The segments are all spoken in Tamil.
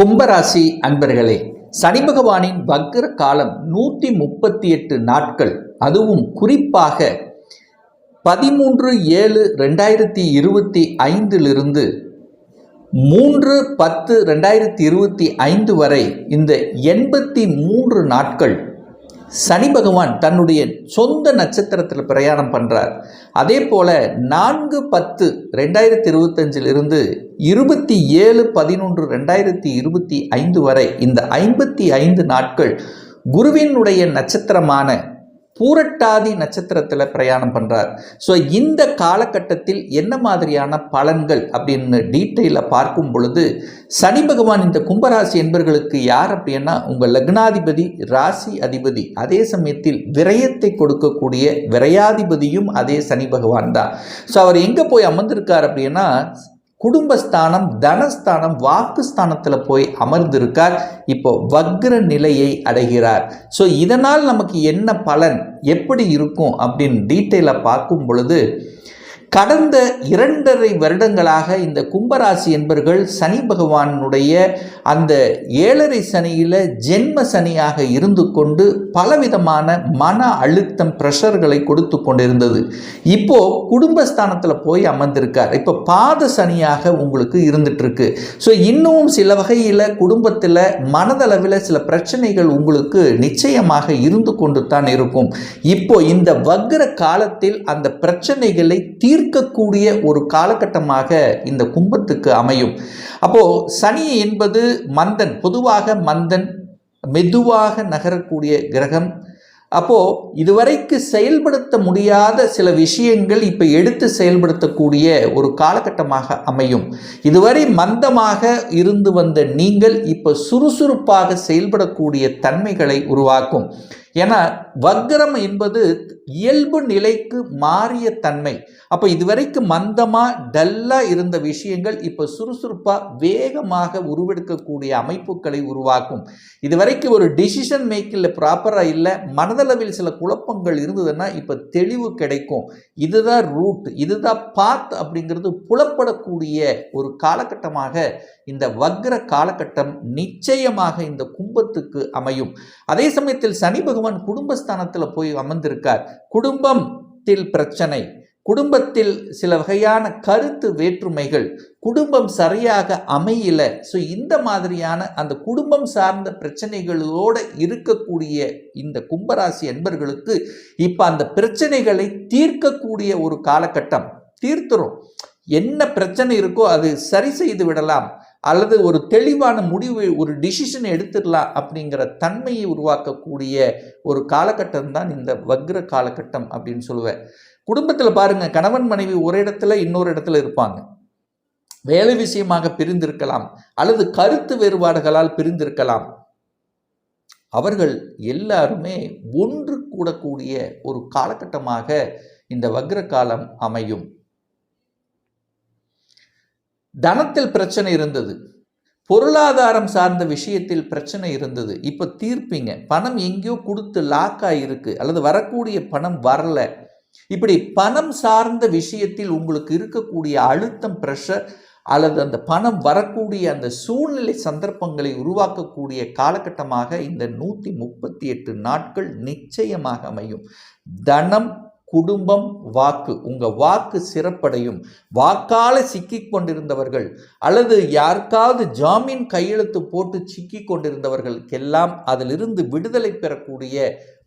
கும்பராசி அன்பர்களே சனி பகவானின் வக்ர காலம் நூற்றி முப்பத்தி எட்டு நாட்கள். அதுவும் குறிப்பாக பதிமூன்று ஏழு ரெண்டாயிரத்தி இருபத்தி ஐந்திலிருந்து மூன்று பத்து ரெண்டாயிரத்தி இருபத்தி ஐந்து வரை இந்த எண்பத்தி மூன்று நாட்கள் சனி பகவான் தன்னுடைய சொந்த நட்சத்திரத்தில் பிரயாணம் பண்ணுறார் அதே போல் நான்கு பத்து ரெண்டாயிரத்தி இருபத்தஞ்சிலிருந்து இருபத்தி ஏழு பதினொன்று ரெண்டாயிரத்தி இருபத்தி ஐந்து வரை இந்த ஐம்பத்தி ஐந்து நாட்கள் குருவினுடைய நட்சத்திரமான பூரட்டாதி நட்சத்திரத்தில் பிரயாணம் பண்ணுறார் ஸோ இந்த காலகட்டத்தில் என்ன மாதிரியான பலன்கள் அப்படின்னு டீட்டெயிலில் பார்க்கும் பொழுது சனி பகவான் இந்த கும்பராசி என்பர்களுக்கு யார் அப்படின்னா உங்கள் லக்னாதிபதி ராசி அதிபதி. அதே சமயத்தில் விரயத்தை கொடுக்கக்கூடிய விரயாதிபதியும் அதே சனி பகவான் தான். ஸோ அவர் எங்கே போய் அமர்ந்திருக்கார் அப்படின்னா குடும்பஸ்தானம் தனஸ்தானம் வாக்குஸ்தானத்தில் போய் அமர்ந்திருக்கார். இப்போ வக்ர நிலையை அடைகிறார். ஸோ இதனால் நமக்கு என்ன பலன்? எப்படி இருக்கும்? அப்படின்னு டீட்டெயிலாக பார்க்கும் பொழுது கடந்த இரண்டரை வருடங்களாக இந்த கும்பராசி என்பர்கள் சனி பகவானுடைய அந்த ஏழரை சனியில் ஜென்ம சனியாக இருந்து கொண்டு பலவிதமான மன அழுத்தம் ப்ரெஷர்களை கொடுத்து கொண்டிருந்தது. இப்போ குடும்பஸ்தானத்தில் போய் அமர்ந்திருக்கார். இப்போ பாத சனியாக உங்களுக்கு இருந்துட்டுருக்கு. ஸோ இன்னும் சில வகையில் குடும்பத்தில் மனதளவில் சில பிரச்சனைகள் உங்களுக்கு நிச்சயமாக இருந்து கொண்டு தான் இருக்கும். இப்போ இந்த வக்ர காலத்தில் அந்த பிரச்சனைகளை தீர் தீர்க்கக்கூடிய ஒரு காலகட்டமாக இந்த கும்பத்துக்கு அமையும். அப்போ சனி என்பது மந்தன் பொதுவாக மந்தன் மெதுவாக நகரக்கூடிய கிரகம். அப்போது இதுவரைக்கு செயல்படுத்த முடியாத சில விஷயங்கள் இப்போ எடுத்து செயல்படுத்தக்கூடிய ஒரு காலகட்டமாக அமையும். இதுவரை மந்தமாக இருந்து வந்த நீங்கள் இப்போ சுறுசுறுப்பாக செயல்படக்கூடிய தன்மைகளை உருவாக்கும். ஏன்னா வக்ரம் என்பது இயல்பு நிலைக்கு மாறிய தன்மை. அப்போ இதுவரைக்கும் மந்தமாக டல்லாக இருந்த விஷயங்கள் இப்போ சுறுசுறுப்பாக வேகமாக உருவெடுக்கக்கூடிய அமைப்புகளை உருவாக்கும். இதுவரைக்கும் ஒரு டிசிஷன் மேக்கில் ப்ராப்பராக இல்லை மனதளவில் சில குழப்பங்கள் இருந்ததுன்னா இப்போ தெளிவு கிடைக்கும். இதுதான் ரூட் இதுதான் பாத் அப்படிங்கிறது புலப்படக்கூடிய ஒரு காலகட்டமாக இந்த வக்ர காலகட்டம் நிச்சயமாக இந்த கும்பத்துக்கு அமையும். அதே சமயத்தில் சனி பகவான் குடும்பஸ்தானத்தில் போய் அமர்ந்திருக்கார். குடும்பத்தில் பிரச்சனை. குடும்பத்தில் சில வகையான கருத்து வேற்றுமைகள். குடும்பம் சரியாக அமையல. ஸோ இந்த மாதிரியான அந்த குடும்பம் சார்ந்த பிரச்சனைகளோடு இருக்கக்கூடிய இந்த கும்பராசி என்பர்களுக்கு இப்போ அந்த பிரச்சனைகளை தீர்க்கக்கூடிய ஒரு காலகட்டம். தீர்த்துரும். என்ன பிரச்சனை இருக்கோ அது சரி செய்து விடலாம். அல்லது ஒரு தெளிவான முடிவு ஒரு டிசிஷன் எடுத்துடலாம் அப்படிங்கிற தன்மையை உருவாக்கக்கூடிய ஒரு காலகட்டம் தான் இந்த வக்ர காலகட்டம் அப்படின்னு சொல்லுவேன். குடும்பத்தில் பாருங்க கணவன் மனைவி ஒரு இடத்துல இன்னொரு இடத்துல இருப்பாங்க. வேலை விஷயமாக பிரிந்திருக்கலாம் அல்லது கருத்து வேறுபாடுகளால் பிரிந்திருக்கலாம். அவர்கள் எல்லாருமே ஒன்று கூடக்கூடிய ஒரு காலகட்டமாக இந்த வக்ர காலம் அமையும். தனத்தில் பிரச்சனை இருந்தது. பொருளாதாரம் சார்ந்த விஷயத்தில் பிரச்சனை இருந்தது. இப்போ தீர்ப்பீங்க. பணம் எங்கேயோ கொடுத்து லாக் ஆகிருக்கு அல்லது வரக்கூடிய பணம் வரல. இப்படி பணம் சார்ந்த விஷயத்தில் உங்களுக்கு இருக்கக்கூடிய அழுத்தம் ப்ரெஷர் அல்லது அந்த பணம் வரக்கூடிய அந்த சூழ்நிலை சந்தர்ப்பங்களை உருவாக்கக்கூடிய காலகட்டமாக இந்த நூற்றி முப்பத்தி எட்டு நாட்கள் நிச்சயமாக அமையும். தனம் குடும்பம் வாக்கு. உங்கள் வாக்கு சிறப்படையும். வாக்கால் சிக்கி கொண்டிருந்தவர்கள் அல்லது யாருக்காவது ஜாமீன் கையெழுத்து போட்டு சிக்கி கொண்டிருந்தவர்களுக்கெல்லாம் அதிலிருந்து விடுதலை பெறக்கூடிய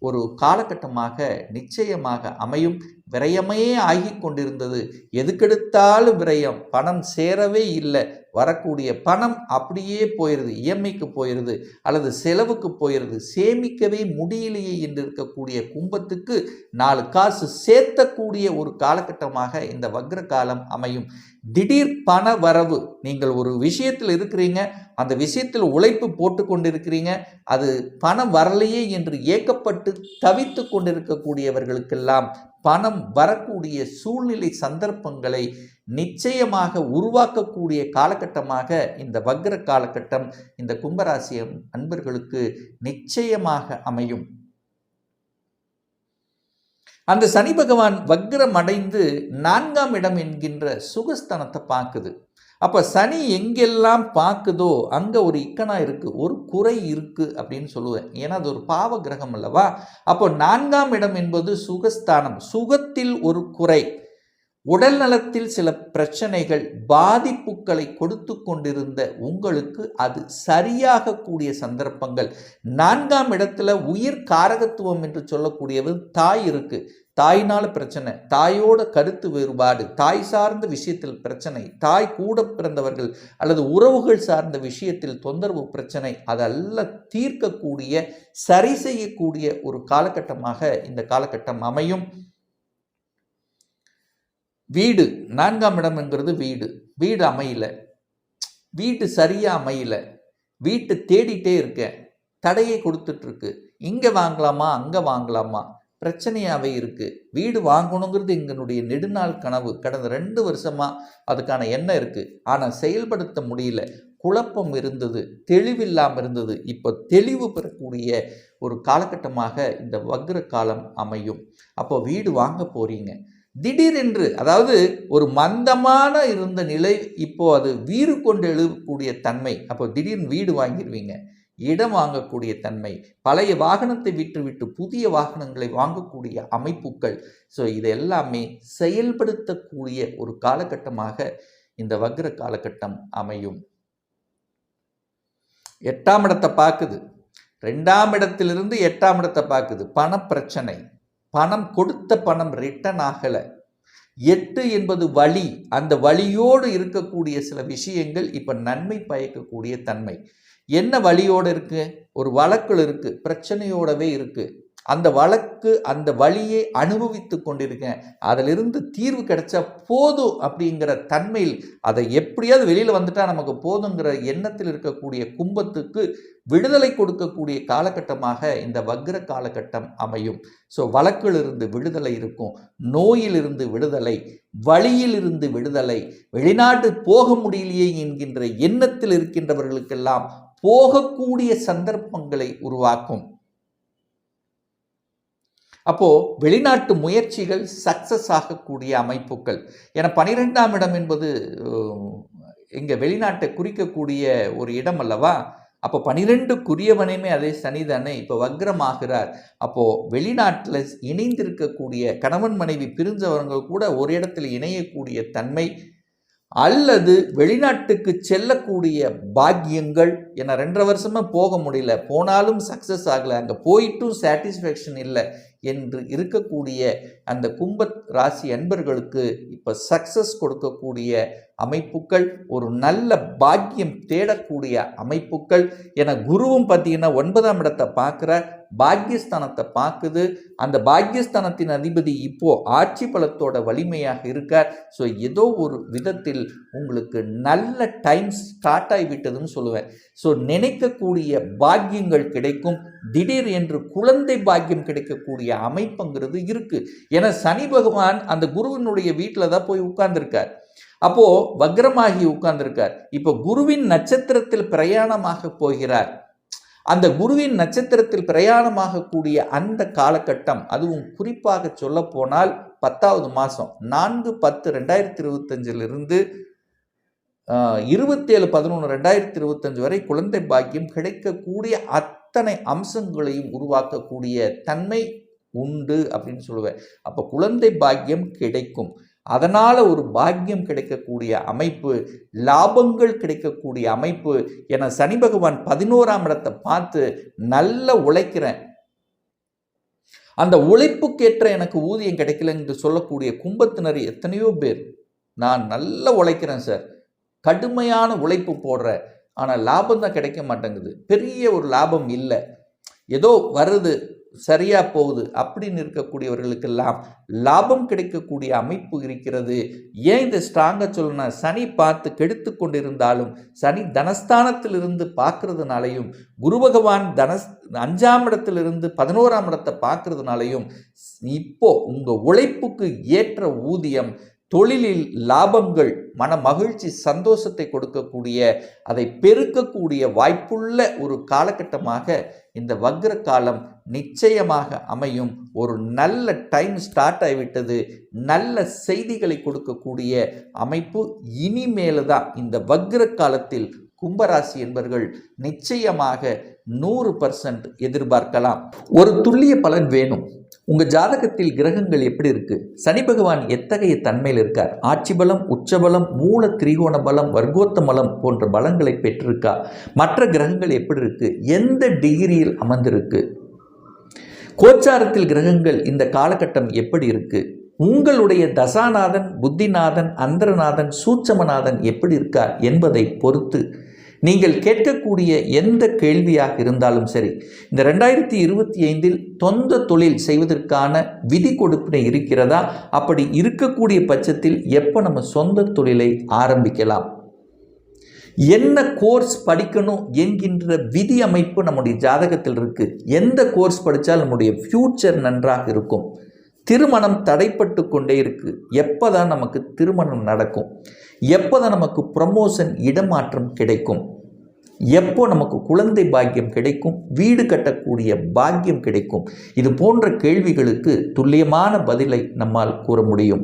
ஒரு காலகட்டமாக நிச்சயமாக அமையும். விரயமே ஆகி கொண்டிருந்தது. எதுக்கெடுத்தாலும் விரயம். பணம் சேரவே இல்லை. வரக்கூடிய பணம் அப்படியே போயிடுது இஎம்ஐக்கு போயிடுது அல்லது செலவுக்கு போயிடுது சேமிக்கவே முடியலையே என்று இருக்கக்கூடிய கும்பத்துக்கு நாலு காசு சேர்த்தக்கூடிய ஒரு காலகட்டமாக இந்த வக்ர காலம் அமையும். திடீர் பண வரவு. நீங்கள் ஒரு விஷயத்தில் இருக்கிறீங்க. அந்த விஷயத்தில் உழைப்பு போட்டு கொண்டிருக்கிறீங்க. அது பணம் வரலையே என்று ஏக்கப்பட்டு தவித்து கொண்டிருக்கக்கூடியவர்களுக்கெல்லாம் பணம் வரக்கூடிய சூழ்நிலை சந்தர்ப்பங்களை நிச்சயமாக உருவாக்கக்கூடிய காலகட்டமாக இந்த வக்ர காலகட்டம் இந்த கும்பராசியம் அன்பர்களுக்கு நிச்சயமாக அமையும். அந்த சனி பகவான் வக்ரம் அடைந்து நான்காம் இடம் என்கின்ற சுகஸ்தனத்தை பார்க்குது. அப்போ சனி எங்கெல்லாம் பார்க்குதோ அங்கே ஒரு இக்கனா இருக்குது ஒரு குறை இருக்குது அப்படின்னு சொல்லுவேன். ஏன்னா அது ஒரு பாவ கிரகம் அல்லவா? அப்போ நான்காம் இடம் என்பது சுகஸ்தானம். சுகத்தில் ஒரு குறை. உடல் நலத்தில் சில பிரச்சனைகள் பாதிப்புகளை கொடுத்து கொண்டிருந்த உங்களுக்கு அது சரியாக கூடிய சந்தர்ப்பங்கள். நான்காம் இடத்துல உயிர் காரகத்துவம் என்று சொல்லக்கூடியது தாய் இருக்குது தாயினால் பிரச்சனை தாயோட கருத்து வேறுபாடு தாய் சார்ந்த விஷயத்தில் பிரச்சனை தாய் கூட பிறந்தவர்கள் அல்லது உறவுகள் சார்ந்த விஷயத்தில் தொந்தரவு பிரச்சனை அதெல்லாம் தீர்க்கக்கூடிய சரி செய்யக்கூடிய ஒரு காலகட்டமாக இந்த காலகட்டம் அமையும். வீடு நான்காம் இடம்ங்கிறது வீடு. வீடு அமையல. வீடு சரியாக அமையல. வீட்டு தேடிட்டே இருக்க தடையை கொடுத்துட்ருக்கு இங்கே வாங்கலாமா அங்கே வாங்கலாமா? பிரச்சனையாகவே இருக்குது வீடு வாங்கணுங்கிறது எங்களுடைய நெடுநாள் கனவு. கடந்த ரெண்டு வருஷமாக அதுக்கான எண்ணம் இருக்குது ஆனால் செயல்படுத்த முடியல. குழப்பம் இருந்தது. தெளிவில்லாமல் இருந்தது. இப்போ தெளிவு பெறக்கூடிய ஒரு காலகட்டமாக இந்த வக்ர காலம் அமையும். அப்போ வீடு வாங்க போகிறீங்க திடீரென்று அதாவது ஒரு மந்தமான இருந்த நிலை இப்போ அது வீறு கொண்டு எழுதக்கூடிய தன்மை. அப்போ திடீர்னு வீடு வாங்கிடுவீங்க இடம் வாங்கக்கூடிய தன்மை பழைய வாகனத்தை விட்டுவிட்டு புதிய வாகனங்களை வாங்கக்கூடிய அமைப்புகள். ஸோ இது எல்லாமே செயல்படுத்தக்கூடிய ஒரு காலகட்டமாக இந்த வக்ர காலகட்டம் அமையும். எட்டாம் இடத்தை பார்க்குது. ரெண்டாம் இடத்திலிருந்து எட்டாம் இடத்தை பார்க்குது. பணப்பிரச்சனை பணம் கொடுத்த பணம் ரிட்டன் ஆகலை. எட்டு என்பது வழி அந்த வழியோடு இருக்கக்கூடிய சில விஷயங்கள் இப்போ நன்மை பயக்கக்கூடிய தன்மை. என்ன வழியோடு இருக்குது ஒரு வழக்கில் இருக்குது பிரச்சனையோடவே இருக்குது அந்த வழக்கு அந்த வழியை அனுபவித்து கொண்டிருக்கேன். அதிலிருந்து தீர்வு கிடைச்சா போதும் அப்படிங்கிற தன்மையில் அதை எப்படியாவது வெளியில் வந்துட்டா நமக்கு போதுங்கிற எண்ணத்தில் இருக்கக்கூடிய கும்பத்துக்கு விடுதலை கொடுக்கக்கூடிய காலகட்டமாக இந்த வக்ர காலகட்டம் அமையும். ஸோ வழக்கிலிருந்து விடுதலை இருக்கும் நோயிலிருந்து விடுதலை வழியிலிருந்து விடுதலை வெளிநாட்டு போக முடியலையே என்கின்ற எண்ணத்தில் இருக்கின்றவர்களுக்கெல்லாம் போகக்கூடிய சந்தர்ப்பங்களை உருவாக்கும். அப்போது வெளிநாட்டு முயற்சிகள் சக்சஸ் ஆகக்கூடிய அமைப்புகள். ஏன்னா பனிரெண்டாம் இடம் என்பது இங்கே வெளிநாட்டை குறிக்கக்கூடிய ஒரு இடம் அல்லவா? அப்போ பனிரெண்டுக்குரியவனையுமே அதே சனிதானே இப்போ வக்ரமாகிறார். அப்போது வெளிநாட்டில் இணைந்திருக்கக்கூடிய கணவன் மனைவி பிரிஞ்சவங்க கூட ஒரு இடத்துல இணையக்கூடிய தன்மை அல்லது வெளிநாட்டுக்கு செல்லக்கூடிய பாக்கியங்கள் என ரெண்டரை வருஷமாக போக முடியல. போனாலும் சக்ஸஸ் ஆகலை. அங்கே போயிட்டும் சாட்டிஸ்ஃபேக்ஷன் இல்லை என்று இருக்கக்கூடிய அந்த கும்ப ராசி அன்பர்களுக்கு இப்போ சக்ஸஸ் கொடுக்கக்கூடிய அமைப்புகள் ஒரு நல்ல பாக்கியம் தேடக்கூடிய அமைப்புகள் என குருவும் பார்த்தீங்கன்னா ஒன்பதாம் இடத்தை பார்க்குற பாக்கியஸ்தானத்தை பார்க்குது. அந்த பாக்கியஸ்தானத்தின் அதிபதி இப்போ ஆட்சி பலத்தோட வலிமையாக இருக்கார். ஸோ ஏதோ ஒரு விதத்தில் உங்களுக்கு நல்ல டைம் ஸ்டார்ட் ஆகிவிட்டதுன்னு சொல்லுவேன். ஸோ நினைக்கக்கூடிய பாக்கியங்கள் கிடைக்கும். திடீர் என்று குழந்தை பாக்கியம் கிடைக்கக்கூடிய அமைப்புங்கிறது இருக்கு. ஏன்னா சனி பகவான் அந்த குருவினுடைய வீட்டில் தான் போய் உட்கார்ந்துருக்கார். அப்போது வக்ரமாகி உட்கார்ந்துருக்கார். இப்போ குருவின் நட்சத்திரத்தில் பிரயாணமாக போகிறார். அந்த குருவின் நட்சத்திரத்தில் பிரயாணமாகக்கூடிய அந்த காலகட்டம் அதுவும் குறிப்பாக சொல்ல போனால் பத்தாவது மாதம் நான்கு பத்து ரெண்டாயிரத்தி இருபத்தஞ்சிலிருந்து இருபத்தேழு பதினொன்று ரெண்டாயிரத்தி இருபத்தஞ்சு வரை குழந்தை பாக்கியம் கிடைக்கக்கூடிய அத்தனை அம்சங்களையும் உருவாக்கக்கூடிய தன்மை உண்டு அப்படின்னு சொல்லுவேன். அப்போ குழந்தை பாக்கியம் கிடைக்கும். அதனால் ஒரு பாக்கியம் கிடைக்கக்கூடிய அமைப்பு லாபங்கள் கிடைக்கக்கூடிய அமைப்பு என சனி பகவான் பதினோராம் இடத்தை பார்த்து நல்ல உழைக்கிறேன். அந்த உழைப்புக்கேற்ற எனக்கு ஊதியம் கிடைக்கல என்று சொல்லக்கூடிய கும்பத்தினர் எத்தனையோ பேர். நான் நல்லா உழைக்கிறேன் சார். கடுமையான உழைப்பு போடுறேன் ஆனால் லாபம் தான் கிடைக்க மாட்டேங்குது. பெரிய ஒரு லாபம் இல்லை. ஏதோ வருது. சரியாக போகுது அப்படின்னு இருக்கக்கூடியவர்களுக்கெல்லாம் லாபம் கிடைக்கக்கூடிய அமைப்பு இருக்கிறது. ஏன் இந்த ஸ்ட்ராங்காக சொல்லணும் சனி பார்த்து கெடுத்து கொண்டிருந்தாலும் சனி தனஸ்தானத்திலிருந்து பார்க்கறதுனாலையும் குரு பகவான் தனஸ் அஞ்சாம் இடத்திலிருந்து பதினோராம் இடத்தை பார்க்கறதுனாலையும் இப்போ உங்கள் உழைப்புக்கு ஏற்ற ஊதியம் தொழிலில் லாபங்கள் மன மகிழ்ச்சி சந்தோஷத்தை கொடுக்கக்கூடிய அதை பெருக்கக்கூடிய வாய்ப்புள்ள ஒரு காலகட்டமாக இந்த வக்ர காலம் நிச்சயமாக அமையும். ஒரு நல்ல டைம் ஸ்டார்ட் ஆகிவிட்டது. நல்ல செய்திகளை கொடுக்கக்கூடிய அமைப்பு இனிமேல் தான் இந்த வக்ர காலத்தில் கும்பராசி என்பவர்கள் நிச்சயமாக நூறு பர்சன்ட் எதிர்பார்க்கலாம். ஒரு துல்லிய பலன் வேணும். உங்கள் ஜாதகத்தில் கிரகங்கள் எப்படி இருக்குது சனி பகவான் எத்தகைய தன்மையில் இருக்கார்? ஆட்சி பலம் உச்சபலம் மூல திரிகோண பலம் வர்க்கோத்த பலம் போன்ற பலங்களை பெற்றிருக்கா? மற்ற கிரகங்கள் எப்படி இருக்குது எந்த டிகிரியில் அமர்ந்திருக்கு? கோச்சாரத்தில் கிரகங்கள் இந்த காலகட்டம் எப்படி இருக்கு? உங்களுடைய தசாநாதன் புத்திநாதன் அந்தரநாதன் சூட்சமநாதன் எப்படி இருக்கார் என்பதை பொறுத்து நீங்கள் கேட்கக்கூடிய எந்த கேள்வியாக இருந்தாலும் சரி இந்த ரெண்டாயிரத்தி இருபத்தி ஐந்தில் சொந்த தொழில் செய்வதற்கான விதி கொடுப்பினை இருக்கிறதா? அப்படி இருக்கக்கூடிய பட்சத்தில் எப்போ நம்ம சொந்த தொழிலை ஆரம்பிக்கலாம்? என்ன கோர்ஸ் படிக்கணும் என்கின்ற விதி அமைப்பு நம்முடைய ஜாதகத்தில் இருக்குது எந்த கோர்ஸ் படித்தால் நம்முடைய ஃப்யூச்சர் நன்றாக இருக்கும்? திருமணம் தடைப்பட்டு கொண்டே இருக்கு. எப்போ தான் நமக்கு திருமணம் நடக்கும்? எப்போ தான் நமக்கு ப்ரமோஷன் இடமாற்றம் கிடைக்கும்? எப்போ நமக்கு குழந்தை பாக்கியம் கிடைக்கும்? வீடு கட்டக்கூடிய பாக்கியம் கிடைக்கும்? இது போன்ற கேள்விகளுக்கு துல்லியமான பதிலை நம்மால் கூற முடியும்.